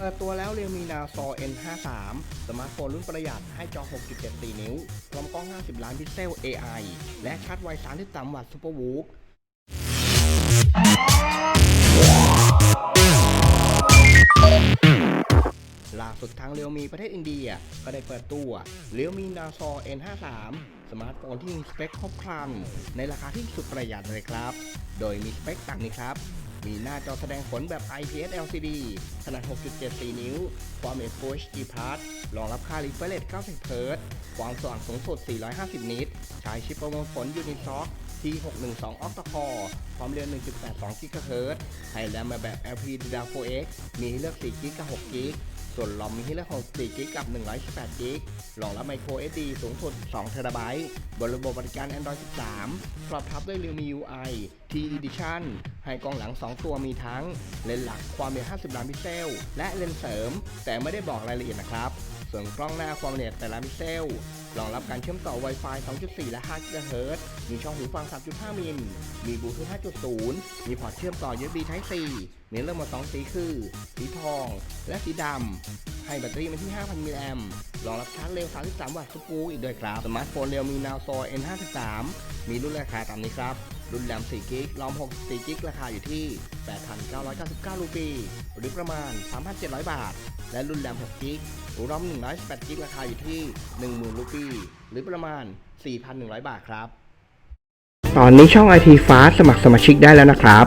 เปิดตัวแล้ว Realme Now 2 N53 สมาร์ทโฟนรุ่นประหยัดให้จอ 6.74 นิ้วพร้อมกล้อง 50 ล้านพิกเซล AI และชาร์จไว 33 วัตต์ Super w o o ล่าสุดทาง Realme ประเทศอินเดีย ก็ได้เปิดตัว Realme Now 2 N53 สมาร์ทโฟนที่มีสเปคครบครันในราคาที่สุดประหยัดเลยครับ โดยมีสเปคต่างนี้ครับ มีหน้าจอแสดงผลแบบ IPS LCD ขนาด 6.74 นิ้ว ความเป็น Full HD Plus รองรับค่า refresh rate 90เฮิรตซ์ความสว่างสูงสุด 450 นิตใช้ชิปประมวลผล Unisoc T612 Octa Core ความเร็ว 1.82 GHz ให้แรมมาแบบ LPDDR4X มีเลือก 4 g b กับ 6 g b ส่วนลอมมีให้เลือก64 g b กับ128 g b รองรับ Micro SD สูงสุด2 t b บนระบบบริการ Android 13 ปรับทับด้วย Realme UI T Edition ให้กล้องหลัง 2 ตัวมีทั้ง เลนส์หลักความเป็น50 ล้านพิกเซล และเลนส์เสริม แต่ไม่ได้บอกรายละเอียดนะครับ ส่วนกล้องหน้าความละเอียดแต่ละพิกเซลรองรับการเชื่อมต่อ Wi-Fi 2.4 และ5 GHz มีช่องหูฟัง 3.5 มิล มีบลูทูธ5.0 มีพอร์ตเชื่อมต่อ USB Type C มีเลือกมา2สีคือ สีทองและสีดำ ให้แบตเตอรี่มาที่ 5,000 มิลลิแอมป์รองรับชาร์จเร็ว 33 วัตต์ซุปปูอีกด้วยครับ สมาร์ทโฟนเรียวมี Now 2 N53 มีรุ่นราคาตามนี้ครับ รุ่นแรม4กิกรอม64กิกราคาอยู่ที่ 8,999 รูปี หรือประมาณ 3,700 บาท และรุ่นแรม6กิกรอม128กิกราคาอยู่ที่ 10,000 รูปี หรือประมาณ 4,100 บาทครับ ตอนนี้ช่อง IT Fast สมัครสมาชิกได้แล้วนะครับ